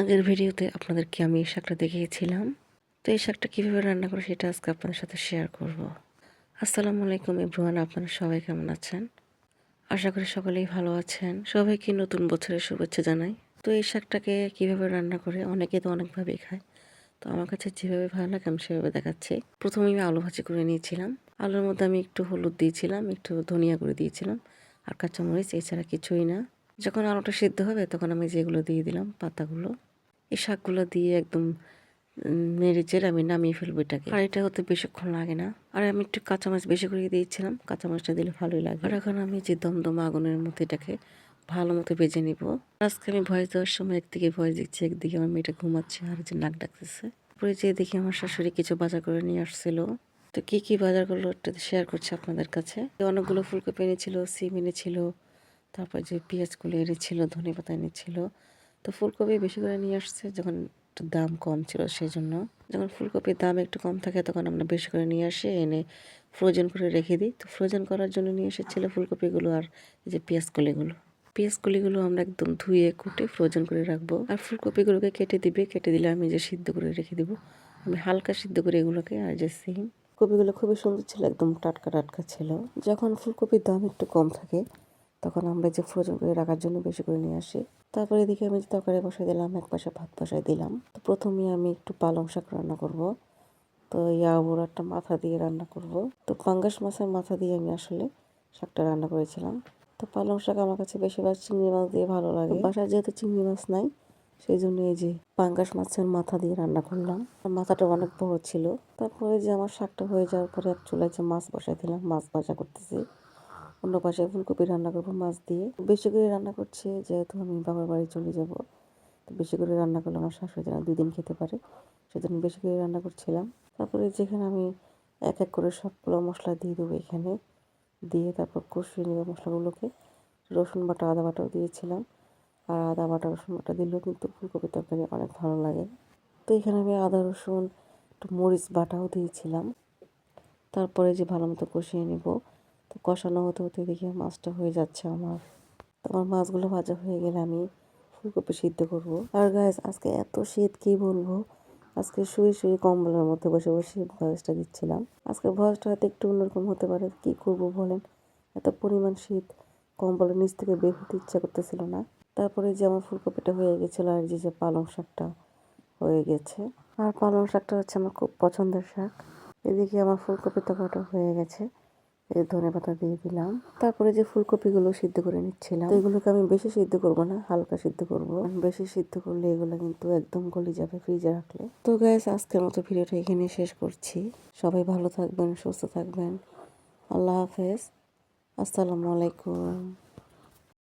আগের ভিডিওতে আপনাদেরকে আমি এই শাকটা দেখিয়েছিলাম। তো এই শাকটা কীভাবে রান্না করে সেটা আজকে আপনাদের সাথে শেয়ার করব। আসসালামু আলাইকুম ইব্রুয়ান আপনারা সবাই কেমন আছেন? আশা করি সকলেই ভালো আছেন। সবাইকে নতুন বছরের শুভেচ্ছা জানাই। তো এই শাকটাকে কীভাবে রান্না করে, অনেকে তো অনেকভাবেই খায়। তো আমার কাছে যেভাবে ভালো লাগে, আমি সেভাবে দেখাচ্ছি। প্রথমে আমি আলু ভাজি করে নিয়েছিলাম। আলুর মধ্যে আমি একটু হলুদ দিয়েছিলাম, একটু ধনিয়া করে দিয়েছিলাম আর কাঁচামরিচ, এছাড়া কিছুই না। যখন আলুটা সিদ্ধ হবে, তখন আমি যেগুলো দিয়ে দিলাম, পাতাগুলো। এই শাকগুলো দিয়ে একদম নেড়ে আমি নামিয়ে ফেলব এটাকে। আর এটা হতে বেশিক্ষণ লাগে না। আর আমি একটু কাঁচামাচ বেশি করে দিয়েছিলাম কাঁচামাচটা দিলে ভালোই লাগে আর এখন আমি যে দমদম আগুনের মধ্যে এটাকে ভালো মতো বেজে নিব। আজকে আমি ভয়েস দেওয়ার সময় একদিকে ভয়েস দিচ্ছি, একদিকে আমার মেয়েটা ঘুমাচ্ছে আর যে নাক ডাকতেছে। পরে যে দেখি আমার শাশুড়ি কিছু বাজার করে নিয়ে আসছিল। তো কি কি বাজার করল একটু শেয়ার করছি আপনাদের কাছে। অনেকগুলো ফুলকপি এনেছিল, সিম এনেছিল, তারপর যে পেঁয়াজগুলো এনেছিল ধনে পাতা এনেছিল তো ফুলকপি বেশি করে নিয়ে আসছে যখন একটু দাম কম ছিল সেই জন্য যখন ফুলকপির দাম একটু কম থাকে তখন আমরা বেশি করে নিয়ে আসি, এনে ফ্রোজেন করে রেখে দিই। তো ফ্রোজেন করার জন্য নিয়ে এসেছিল ফুলকপিগুলো আর এই যে পেঁয়াজ কলিগুলো। পেঁয়াজ কলিগুলো আমরা একদম ধুয়ে, কুটে ফ্রোজেন করে রাখব। আর ফুলকপিগুলোকে কেটে দিবে, কেটে দিলে আমি যে সিদ্ধ করে রেখে দিব, আমি হালকা সিদ্ধ করে এগুলোকে আর যে সিম। কপিগুলো খুবই সুন্দর ছিল, একদম টাটকা টাটকা ছিল। যখন ফুলকপির দাম একটু কম থাকে তখন আমরা যে ফ্রোজেন করে রাখার জন্য বেশি করে নিয়ে আসি। তারপরে এদিকে আমি তরকারি বসাই দিলাম, এক পাশে ভাত বসাই দিলাম। তো প্রথমে আমি একটু পালং শাক রান্না করব। তো ইয়াবুর একটা মাথা দিয়ে রান্না করব। তো পাঙ্গাস মাছের মাথা দিয়ে আমি আসলে শাকটা রান্না করেছিলাম। তো পালং শাক আমার কাছে বেশিরভাগ চিংড়ি মাছ দিয়ে ভালো লাগে। বাসায় যেহেতু চিংড়ি মাছ নাই, সেই জন্য এই যে পাঙ্গাস মাছের মাথা দিয়ে রান্না করলাম। মাথাটা অনেক বড় ছিল। তারপরে যে আমার শাকটা হয়ে যাওয়ার পরে এক চুলায় যে মাছ বসাই দিলাম, মাছ ভাজা করতেছি। অন্য পাশে ফুলকপি রান্না করব, মাছ দিয়ে। বেশি করে রান্না করছি, যেহেতু আমি বাবার বাড়ি চলে যাব, তো বেশি করে রান্না করলে আমার শাশুড়ি দুই দিন খেতে পারে, সেজন্য বেশি করে রান্না করছিলাম। তারপরে যেখানে আমি এক এক করে সবগুলো মশলা দিয়ে দেবো এখানে। দিয়ে তারপর কষিয়ে নেব মশলাগুলোকে। রসুন বাটা, আদা বাটাও দিয়েছিলাম। আর আদা বাটা, রসুন বাটা দিলেও কিন্তু ফুলকপি তরকারি অনেক ভালো লাগে। তো এখানে আমি আদা, রসুন, একটু মরিচ বাটাও দিয়েছিলাম। তারপরে যে ভালো মতো কষিয়ে নেব কষানো হতে হতে দেখি মাছটা হয়ে যাচ্ছে আমার। আমার মাছগুলো ভাজা হয়ে গেলে আমি ফুলকপি সিদ্ধ করব। আর গাছ আজকে এত শীত, কি বলব? আজকে শুয়ে শুয়ে কম্বলের মধ্যে বসে বসে ভয়েসটা দিচ্ছিলাম। আজকে ভয়েসটা হয়তো একটু অন্যরকম হতে পারে, কি করব বলেন? এত পরিমাণ শীত, কম্বলের নিচ থেকে বের হতে ইচ্ছা করতেছিল না। তারপরে যে আমার ফুলকপিটা হয়ে গেছিল আর যে যে পালং শাকটা হয়ে গেছে। আর পালং শাকটা হচ্ছে আমার খুব পছন্দের শাক। এদিকে আমার ফুলকপি তরকারিটা হয়ে গেছে। এই ধনে পাতা দিয়ে দিলাম। তারপরে যে ফুলকপিগুলো সিদ্ধ করে নিচ্ছিলাম, এগুলোকে আমি বেশি সিদ্ধ করব না, হালকা সিদ্ধ করব। বেশি সিদ্ধ করলে এগুলো কিন্তু একদম গলি যাবে ফ্রিজে রাখলে। তো গ্যাস আজকের মতো ভিডিওটা এখানে শেষ করছি। সবাই ভালো থাকবেন, সুস্থ থাকবেন। আল্লাহ হাফেজ। আসসালামু আলাইকুম।